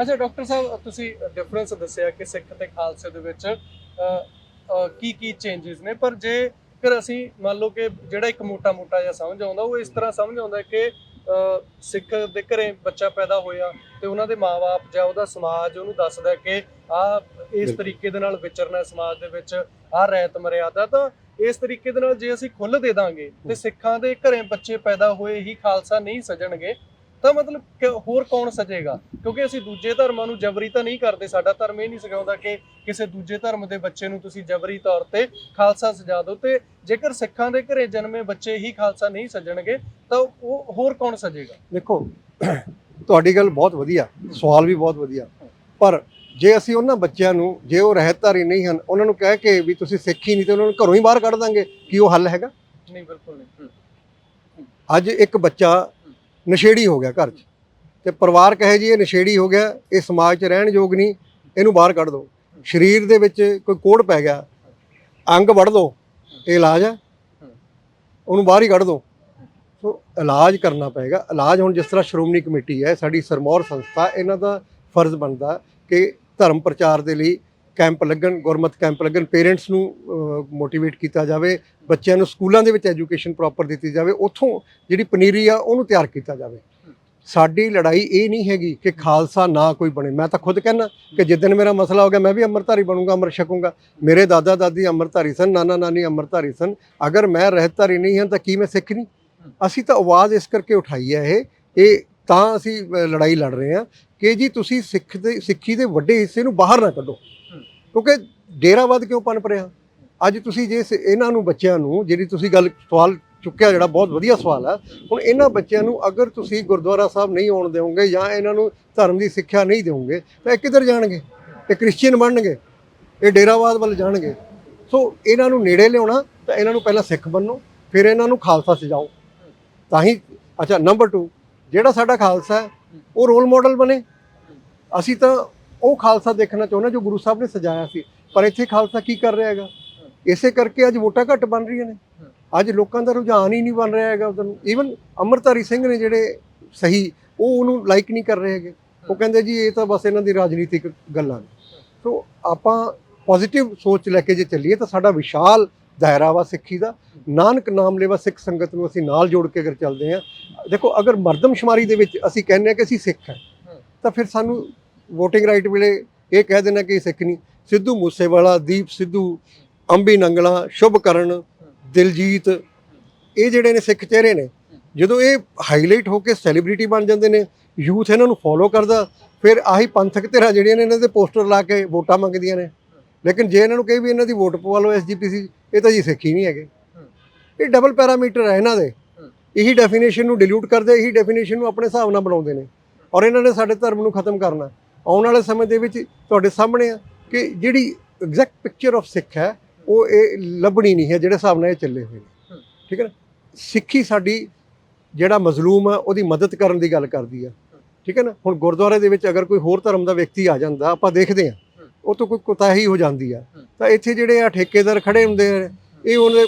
ਅੱਛਾ ਡਾਕਟਰ ਸਾਹਿਬ ਤੁਸੀਂ ਡਿਫਰੈਂਸ ਦੱਸਿਆ ਕਿ ਸਿੱਖ ਤੇ ਖਾਲਸੇ ਦੇ ਵਿੱਚ ਕੀ ਕੀ ਚੇਂजेस ਨੇ ਪਰ ਜੇ ਫਿਰ ਅਸੀਂ ਮੰਨ ਲਓ ਕਿ ਜਿਹੜਾ ਇੱਕ ਮੋਟਾ-ਮੋਟਾ ਜਿਹਾ ਸਮਝ ਆਉਂਦਾ ਉਹ ਇਸ ਤਰ੍ਹਾਂ ਸਮਝ ਆਉਂਦਾ ਕਿ ਸਿੱਖ ਦੇ ਘਰੇ ਬੱਚਾ ਪੈਦਾ ਹੋਇਆ ਤੇ ਉਹਨਾਂ ਦੇ ਮਾਪੇ ਜਾਂ ਉਹਦਾ ਸਮਾਜ ਉਹਨੂੰ ਦੱਸਦਾ ਕਿ ਆ ਇਸ। ਤਰੀਕੇ ਦੇ ਨਾਲ ਵਿਚਰਨਾ ਸਮਾਜ ਦੇ ਵਿੱਚ ਆ ਰਹਿਤ ਮਰਿਆਦਾ ਤਾਂ ਇਸ ਤਰੀਕੇ ਦੇ ਨਾਲ ਜੇ ਅਸੀਂ ਖੁੱਲ੍ਹ ਦੇ ਦਾਂਗੇ ਤੇ ਸਿੱਖਾਂ ਦੇ ਘਰੇ ਬੱਚੇ ਪੈਦਾ ਹੋਏ ਹੀ ਖਾਲਸਾ ਨਹੀਂ ਸਜਣਗੇ ਤਾਂ ਮਤਲਬ ਕਿ ਹੋਰ ਕੌਣ ਸਜੇਗਾ? ਕਿਉਂਕਿ ਅਸੀਂ ਦੂਜੇ ਧਰਮਾਂ ਨੂੰ ਜਬਰੀ ਤਾਂ ਨਹੀਂ ਕਰਦੇ ਸਾਡਾ ਧਰਮ ਇਹ ਨਹੀਂ ਸਿਖਾਉਂਦਾ ਕਿ ਕਿਸੇ ਦੂਜੇ ਧਰਮ ਦੇ ਬੱਚੇ ਨੂੰ ਤੁਸੀਂ ਜਬਰੀ ਤੌਰ ਤੇ ਖਾਲਸਾ ਸਜਾ ਦਿਓ ਤੇ ਜੇਕਰ ਸਿੱਖਾਂ ਦੇ ਘਰੇ ਜਨਮੇ ਬੱਚੇ ਹੀ ਖਾਲਸਾ ਨਹੀਂ ਸਜਣਗੇ ਤਾਂ ਉਹ ਹੋਰ ਕੌਣ ਸਜੇਗਾ? ਦੇਖੋ ਤੁਹਾਡੀ ਗੱਲ ਬਹੁਤ ਵਧੀਆ ਸਵਾਲ ਵੀ ਬਹੁਤ ਵਧੀਆ। ਪਰ ਜੇ ਅਸੀਂ ਉਹਨਾਂ ਬੱਚਿਆਂ ਨੂੰ ਜੇ ਉਹ ਰਹਿਤਧਾਰੀ ਨਹੀਂ ਹਨ ਉਹਨਾਂ ਨੂੰ ਕਹਿ ਕੇ ਵੀ ਤੁਸੀਂ ਸਿੱਖੀ ਨਹੀਂ ਤੇ ਉਹਨਾਂ ਨੂੰ ਘਰੋਂ ਹੀ ਬਾਹਰ ਕੱਢ ਦਾਂਗੇ ਕੀ ਉਹ ਹੱਲ ਹੈਗਾ? ਨਹੀਂ ਬਿਲਕੁਲ ਨਹੀਂ। ਹੂੰ, ਅੱਜ ਇੱਕ ਬੱਚਾ ਨਸ਼ੇੜੀ ਹੋ ਗਿਆ ਘਰ 'ਚ। ਤੇ ਪਰਿਵਾਰ ਕਹੇ ਜੀ ਇਹ ਨਸ਼ੇੜੀ ਹੋ ਗਿਆ, ਇਹ ਸਮਾਜ 'ਚ ਰਹਿਣ ਯੋਗ ਨਹੀਂ, ਇਹਨੂੰ ਬਾਹਰ ਕੱਢ ਦਿਓ ਸਰੀਰ ਦੇ ਵਿੱਚ ਕੋਈ ਕੋੜ ਪੈ ਗਿਆ, ਅੰਗ ਵੜ ਦਿਓ ਇਹ ਇਲਾਜ ਹੈ ਉਹਨੂੰ ਬਾਹਰ ਹੀ ਕੱਢ ਦਿਓ ਸੋ ਇਲਾਜ ਕਰਨਾ ਪਏਗਾ। ਇਲਾਜ ਹੁਣ ਜਿਸ ਤਰ੍ਹਾਂ ਸ਼੍ਰੋਮਣੀ ਕਮੇਟੀ ਹੈ, ਸਾਡੀ ਸਰਮੌਰ ਸੰਸਥਾ, ਇਹਨਾਂ ਦਾ ਫਰਜ਼ ਬਣਦਾ ਕਿ ਧਰਮ ਪ੍ਰਚਾਰ ਦੇ ਲਈ ਕੈਂਪ ਲੱਗਣ, ਗੁਰਮਤ ਕੈਂਪ ਲੱਗਣ, ਪੇਰੈਂਟਸ ਨੂੰ ਮੋਟੀਵੇਟ ਕੀਤਾ ਜਾਵੇ, ਬੱਚਿਆਂ ਨੂੰ ਸਕੂਲਾਂ ਦੇ ਵਿੱਚ ਐਜੂਕੇਸ਼ਨ ਪ੍ਰੋਪਰ ਦਿੱਤੀ ਜਾਵੇ, ਉੱਥੋਂ ਜਿਹੜੀ ਪਨੀਰੀ ਆ ਉਹਨੂੰ ਤਿਆਰ ਕੀਤਾ ਜਾਵੇ। ਸਾਡੀ ਲੜਾਈ ਇਹ ਨਹੀਂ ਹੈਗੀ ਕਿ ਖਾਲਸਾ ਨਾ ਕੋਈ ਬਣੇ। ਮੈਂ ਤਾਂ ਖੁਦ ਕਹਿੰਦਾ ਕਿ ਜਿੱਦਣ ਮੇਰਾ ਮਸਲਾ ਹੋ ਗਿਆ, ਮੈਂ ਵੀ ਅੰਮ੍ਰਿਤਧਾਰੀ ਬਣੂੰਗਾ, ਅੰਮ੍ਰਿਤ ਛਕੂੰਗਾ। ਮੇਰੇ ਦਾਦਾ ਦਾਦੀ ਅੰਮ੍ਰਿਤਧਾਰੀ ਸਨ, ਨਾਨਾ ਨਾਨੀ ਅੰਮ੍ਰਿਤਧਾਰੀ ਸਨ। ਅਗਰ ਮੈਂ ਰਹਿਤਧਾਰੀ ਨਹੀਂ ਹਾਂ ਤਾਂ ਕੀ ਮੈਂ ਸਿੱਖ ਨਹੀਂ? ਅਸੀਂ ਤਾਂ ਆਵਾਜ਼ ਇਸ ਕਰਕੇ ਉਠਾਈ ਹੈ ਇਹ ਇਹ ਤਾਂ ਅਸੀਂ ਲੜਾਈ ਲੜ ਰਹੇ ਹਾਂ ਕਿ ਜੀ ਤੁਸੀਂ ਸਿੱਖ ਦੇ, ਸਿੱਖੀ ਦੇ ਵੱਡੇ ਹਿੱਸੇ ਨੂੰ ਬਾਹਰ ਨਾ ਕੱਢੋ। ਕਿਉਂਕਿ ਡੇਰਾਵਾਦ ਕਿਉਂ ਪਨਪ ਰਿਹਾ ਅੱਜ ਤੁਸੀਂ ਜੇ ਇਹਨਾਂ ਨੂੰ ਬੱਚਿਆਂ ਨੂੰ, ਜਿਹੜੀ ਤੁਸੀਂ ਗੱਲ ਸਵਾਲ ਚੁੱਕਿਆ ਜਿਹੜਾ ਬਹੁਤ ਵਧੀਆ ਸਵਾਲ ਹੈ ਹੁਣ ਇਹਨਾਂ ਬੱਚਿਆਂ ਨੂੰ ਅਗਰ ਤੁਸੀਂ ਗੁਰਦੁਆਰਾ ਸਾਹਿਬ ਨਹੀਂ ਆਉਣ ਦਿਓਗੇ ਜਾਂ ਇਹਨਾਂ ਨੂੰ ਧਰਮ ਦੀ ਸਿੱਖਿਆ ਨਹੀਂ ਦਿਓਗੇ, ਤਾਂ ਇਹ ਕਿੱਧਰ ਜਾਣਗੇ? ਇਹ ਕ੍ਰਿਸਚੀਅਨ ਬਣਨਗੇ? ਇਹ ਡੇਰਾਵਾਦ ਵੱਲ ਜਾਣਗੇ? ਸੋ ਇਹਨਾਂ ਨੂੰ ਨੇੜੇ ਲਿਆਉਣਾ, ਤਾਂ ਇਹਨਾਂ ਨੂੰ ਪਹਿਲਾਂ ਸਿੱਖ ਬੰਨੋ, ਫਿਰ ਇਹਨਾਂ ਨੂੰ ਖਾਲਸਾ ਸਜਾਓ। ਤਾਂ ਹੀ, ਅੱਛਾ ਨੰਬਰ 2 ਜਿਹੜਾ ਸਾਡਾ ਖਾਲਸਾ ਹੈ, ਉਹ ਰੋਲ ਮਾਡਲ ਬਣੇ। ਅਸੀਂ ਤਾਂ ਉਹ ਖਾਲਸਾ ਦੇਖਣਾ ਚਾਹੁੰਦਾ ਜੋ ਗੁਰੂ ਸਾਹਿਬ ਨੇ ਸਜਾਇਆ ਸੀ। ਪਰ ਇੱਥੇ ਖਾਲਸਾ ਕੀ ਕਰ ਰਿਹਾ ਹੈਗਾ? ਇਸੇ ਕਰਕੇ ਅੱਜ ਵੋਟਾਂ ਘੱਟ ਬਣ ਰਹੀਆਂ ਨੇ। ਅੱਜ ਲੋਕਾਂ ਦਾ ਰੁਝਾਨ ਹੀ ਨਹੀਂ ਬਣ ਰਿਹਾ ਹੈਗਾ। ਉਧਰ ਨੂੰ ਈਵਨ ਅੰਮ੍ਰਿਤਧਾਰੀ ਸਿੰਘ ਨੇ ਜਿਹੜੇ ਸਹੀ, ਉਹ ਉਹਨੂੰ ਲਾਈਕ ਨਹੀਂ ਕਰ ਰਹੇ ਹੈਗੇ। ਉਹ ਕਹਿੰਦੇ ਜੀ, ਇਹ ਤਾਂ ਬਸ ਇਹਨਾਂ ਦੀ ਰਾਜਨੀਤਿਕ ਗੱਲਾਂ ਨੇ। ਸੋ ਆਪਾਂ ਪੋਜ਼ਿਟਿਵ ਸੋਚ ਲੈ ਕੇ ਜੇ ਚੱਲੀਏ ਤਾਂ ਸਾਡਾ ਵਿਸ਼ਾਲ ਦਾਇਰਾ ਵਾ ਸਿੱਖੀ ਦਾ। ਨਾਨਕ ਨਾਮ ਲੇਵਾ ਸਿੱਖ ਸੰਗਤ ਨੂੰ ਅਸੀਂ ਨਾਲ ਜੋੜ ਕੇ ਅਗਰ ਚੱਲਦੇ ਹਾਂ। ਦੇਖੋ, ਅਗਰ ਮਰਦਮਸ਼ੁਮਾਰੀ ਦੇ ਵਿੱਚ ਅਸੀਂ ਕਹਿੰਦੇ ਹਾਂ ਕਿ ਅਸੀਂ ਸਿੱਖ ਹਾਂ, ਤਾਂ ਫਿਰ ਸਾਨੂੰ VOTING ਰਾਈਟ ਵੇਲੇ ਇਹ ਕਹਿ ਦੇਣਾ ਕਿ ਇਹ ਸਿੱਖ ਨਹੀਂ। ਸਿੱਧੂ ਮੂਸੇਵਾਲਾ, ਦੀਪ ਸਿੱਧੂ, ਅੰਬੀ ਨੰਗਲਾ ਸ਼ੁਭਕਰਨ ਦਿਲਜੀਤ, ਇਹ ਜਿਹੜੇ ਨੇ ਸਿੱਖ ਚਿਹਰੇ ਨੇ, ਜਦੋਂ ਇਹ ਹਾਈਲਾਈਟ ਹੋ ਕੇ ਸੈਲੀਬ੍ਰਿਟੀ ਬਣ ਜਾਂਦੇ ਨੇ ਯੂਥ ਇਹਨਾਂ ਨੂੰ ਫੋਲੋ ਕਰਦਾ, ਫਿਰ ਆਹੀ ਪੰਥਕ ਧਿਰਾਂ ਜਿਹੜੀਆਂ ਨੇ ਇਹਨਾਂ ਦੇ ਪੋਸਟਰ ਲਾ ਕੇ ਵੋਟਾਂ ਮੰਗਦੀਆਂ ਨੇ। ਲੇਕਿਨ ਜੇ ਇਹਨਾਂ ਨੂੰ ਕਹੀ ਵੀ ਇਹਨਾਂ ਦੀ ਵੋਟ ਪਵਾ ਲਓ ਐਸਜੀਪੀਸੀ ਇਹ ਤਾਂ ਜੀ ਸਿੱਖੀ ਨਹੀਂ ਹੈਗੇ। ਇਹ ਡਬਲ ਪੈਰਾਮੀਟਰ ਹੈ ਇਹਨਾਂ ਦੇ। ਇਹੀ ਡੈਫੀਨੇਸ਼ਨ ਨੂੰ ਡਿਲੂਟ ਕਰਦੇ, ਇਹੀ ਡੈਫੀਨੇਸ਼ਨ ਨੂੰ ਆਪਣੇ ਹਿਸਾਬ ਨਾਲ ਬਣਾਉਂਦੇ ਨੇ। ਔਰ ਇਹਨਾਂ ਨੇ ਸਾਡੇ ਧਰਮ ਨੂੰ ਖਤਮ ਕਰਨਾ। ਆਉਣ ਵਾਲੇ ਸਮੇਂ ਦੇ ਵਿੱਚ ਤੁਹਾਡੇ ਸਾਹਮਣੇ ਆ ਕਿ ਜਿਹੜੀ ਐਗਜ਼ੈਕਟ ਪਿਕਚਰ ਆਫ ਸਿੱਖ ਹੈ ਉਹ ਇਹ ਲੱਭਣੀ ਨਹੀਂ ਹੈ ਜਿਹੜੇ ਹਿਸਾਬ ਨਾਲ ਇਹ ਚੱਲੇ ਹੋਏ ਨੇ। ਠੀਕ ਹੈ ਨਾ? ਸਿੱਖੀ ਸਾਡੀ ਜਿਹੜਾ ਮਜ਼ਲੂਮ ਆ ਉਹਦੀ ਮਦਦ ਕਰਨ ਦੀ ਗੱਲ ਕਰਦੀ ਆ। ਠੀਕ ਹੈ ਨਾ? ਹੁਣ ਗੁਰਦੁਆਰੇ ਦੇ ਵਿੱਚ ਅਗਰ ਕੋਈ ਹੋਰ ਧਰਮ ਦਾ ਵਿਅਕਤੀ ਆ ਜਾਂਦਾ ਆਪਾਂ ਦੇਖਦੇ ਆ। ਉਹ ਤੋਂ ਕੋਈ ਕੁਤਾਹੀ ਹੋ ਜਾਂਦੀ ਆ। ਤਾਂ ਇੱਥੇ ਜਿਹੜੇ ਆ ਠੇਕੇਦਾਰ ਖੜੇ ਹੁੰਦੇ ਆ ਇਹ ਉਹਨੇ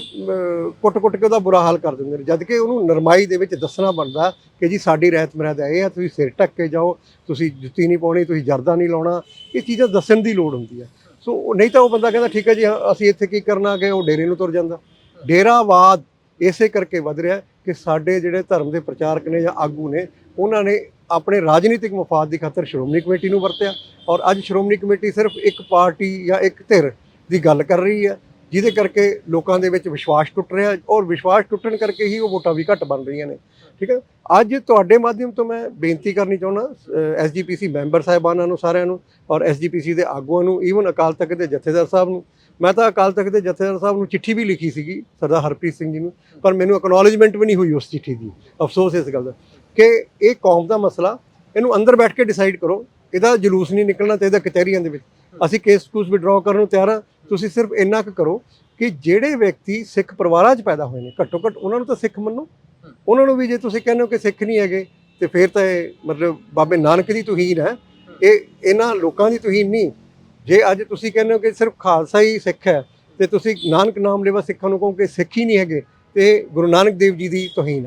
ਕੁੱਟ-ਕੁੱਟ ਕੇ ਉਹਦਾ ਬੁਰਾ ਹਾਲ ਕਰ ਦਿੰਦੇ ਨੇ। ਜਦ ਕਿ ਉਹਨੂੰ ਨਰਮਾਈ ਦੇ ਵਿੱਚ ਦੱਸਣਾ ਬਣਦਾ ਕਿ ਜੀ ਸਾਡੀ ਰਹਿਤ ਮਰਿਆਦਾ ਇਹ ਆ ਤੁਸੀਂ ਸਿਰ ਢੱਕ ਕੇ ਜਾਓ ਤੁਸੀਂ ਜੁੱਤੀ ਨਹੀਂ ਪਾਉਣੀ ਤੁਸੀਂ ਜਰਦਾ ਨਹੀਂ ਲਾਉਣਾ ਇਹ ਚੀਜ਼ਾਂ ਦੱਸਣ ਦੀ ਲੋੜ ਹੁੰਦੀ ਹੈ ਸੋ ਨਹੀਂ ਤਾਂ ਉਹ ਬੰਦਾ ਕਹਿੰਦਾ ਠੀਕ ਹੈ ਜੀ ਹਾਂ, ਅਸੀਂ ਇੱਥੇ ਕੀ ਕਰਨਾ ਕਿ ਉਹ ਡੇਰੇ ਨੂੰ ਤੁਰ ਜਾਂਦਾ। ਡੇਰਾਵਾਦ ਇਸੇ ਕਰਕੇ ਵੱਧ ਰਿਹਾ ਕਿ ਸਾਡੇ ਜਿਹੜੇ ਧਰਮ ਦੇ ਪ੍ਰਚਾਰਕ ਨੇ ਜਾਂ ਆਗੂ ਨੇ ਉਹਨਾਂ ਨੇ ਆਪਣੇ ਰਾਜਨੀਤਿਕ ਮਫਾਦ ਦੀ ਖਾਤਰ ਸ਼੍ਰੋਮਣੀ ਕਮੇਟੀ ਨੂੰ ਵਰਤਿਆ ਔਰ ਅੱਜ ਸ਼੍ਰੋਮਣੀ ਕਮੇਟੀ ਸਿਰਫ ਇੱਕ ਪਾਰਟੀ ਜਾਂ ਇੱਕ ਧਿਰ ਦੀ ਗੱਲ ਕਰ ਰਹੀ ਹੈ। ਜਿਹਦੇ ਕਰਕੇ ਲੋਕਾਂ ਦੇ ਵਿੱਚ ਵਿਸ਼ਵਾਸ ਟੁੱਟ ਰਿਹਾ ਔਰ ਵਿਸ਼ਵਾਸ ਟੁੱਟਣ ਕਰਕੇ ਹੀ ਉਹ ਵੋਟਾਂ ਵੀ ਘੱਟ ਬਣ ਰਹੀਆਂ ਨੇ, ਠੀਕ ਹੈ? ਅੱਜ ਤੁਹਾਡੇ ਮਾਧਿਅਮ ਤੋਂ ਮੈਂ ਬੇਨਤੀ ਕਰਨੀ ਚਾਹੁੰਦਾ ਐਸਜੀਪੀਸੀ ਮੈਂਬਰ ਸਾਹਿਬਾਨਾਂ ਨੂੰ ਸਾਰਿਆਂ ਨੂੰ ਔਰ ਐਸਜੀਪੀਸੀ ਦੇ ਆਗੂਆਂ ਨੂੰ ਈਵਨ ਅਕਾਲ ਤਖਤ ਦੇ ਜਥੇਦਾਰ ਸਾਹਿਬ ਨੂੰ। ਮੈਂ ਤਾਂ ਅਕਾਲ ਤਖਤ ਦੇ ਜਥੇਦਾਰ ਸਾਹਿਬ ਨੂੰ ਚਿੱਠੀ ਵੀ ਲਿਖੀ ਸੀਗੀ, ਸਰਦਾਰ ਹਰਪ੍ਰੀਤ ਸਿੰਘ ਜੀ ਨੂੰ, ਪਰ ਮੈਨੂੰ ਅਕਨੋਲਜਮੈਂਟ ਵੀ ਨਹੀਂ ਹੋਈ ਉਸ ਚਿੱਠੀ ਦੀ, ਅਫਸੋਸ ਇਸ ਗੱਲ ਦਾ। ਕਿ ਇਹ ਕੌਮ ਦਾ ਮਸਲਾ, ਇਹਨੂੰ ਅੰਦਰ ਬੈਠ ਕੇ ਡਿਸਾਈਡ ਕਰੋ, ਇਹਦਾ ਜਲੂਸ ਨਹੀਂ ਨਿਕਲਣਾ ਚਾਹੀਦਾ ਕਚਹਿਰੀਆਂ ਦੇ ਵਿੱਚ। ਅਸੀਂ ਕੇਸ ਕੂਸ ਵਿਡਰਾਅ ਕਰਨ ਨੂੰ ਤਿਆਰ ਹਾਂ ਤੁਸੀਂ ਸਿਰਫ ਇੰਨਾ ਕੁ ਕਰੋ ਕਿ ਜਿਹੜੇ ਵਿਅਕਤੀ ਸਿੱਖ ਪਰਿਵਾਰਾਂ 'ਚ ਪੈਦਾ ਹੋਏ ਨੇ ਘੱਟੋ ਘੱਟ ਉਹਨਾਂ ਨੂੰ ਤਾਂ ਸਿੱਖ ਮੰਨੋ। ਉਹਨਾਂ ਨੂੰ ਵੀ ਜੇ ਤੁਸੀਂ ਕਹਿੰਦੇ ਹੋ ਕਿ ਸਿੱਖ ਨਹੀਂ ਹੈਗੇ ਤੇ ਫਿਰ ਤਾਂ ਇਹ ਮਤਲਬ ਬਾਬੇ ਨਾਨਕ ਦੀ ਤੁਹੀਨ ਹੈ। ਇਹ ਇਹਨਾਂ ਲੋਕਾਂ ਦੀ ਤੁਹੀਨ ਨਹੀਂ। ਜੇ ਅੱਜ ਤੁਸੀਂ ਕਹਿੰਦੇ ਹੋ ਕਿ ਸਿਰਫ ਖਾਲਸਾ ਹੀ ਸਿੱਖ ਹੈ ਤੇ ਤੁਸੀਂ ਨਾਨਕ ਨਾਮ ਲੈਵਾ ਸਿੱਖਾਂ ਨੂੰ ਕਹੋ ਕਿ ਸਿੱਖ ਹੀ ਨਹੀਂ ਹੈਗੇ ਤੇ ਗੁਰੂ ਨਾਨਕ ਦੇਵ ਜੀ ਦੀ ਤੁਹੀਨ ਹੈ।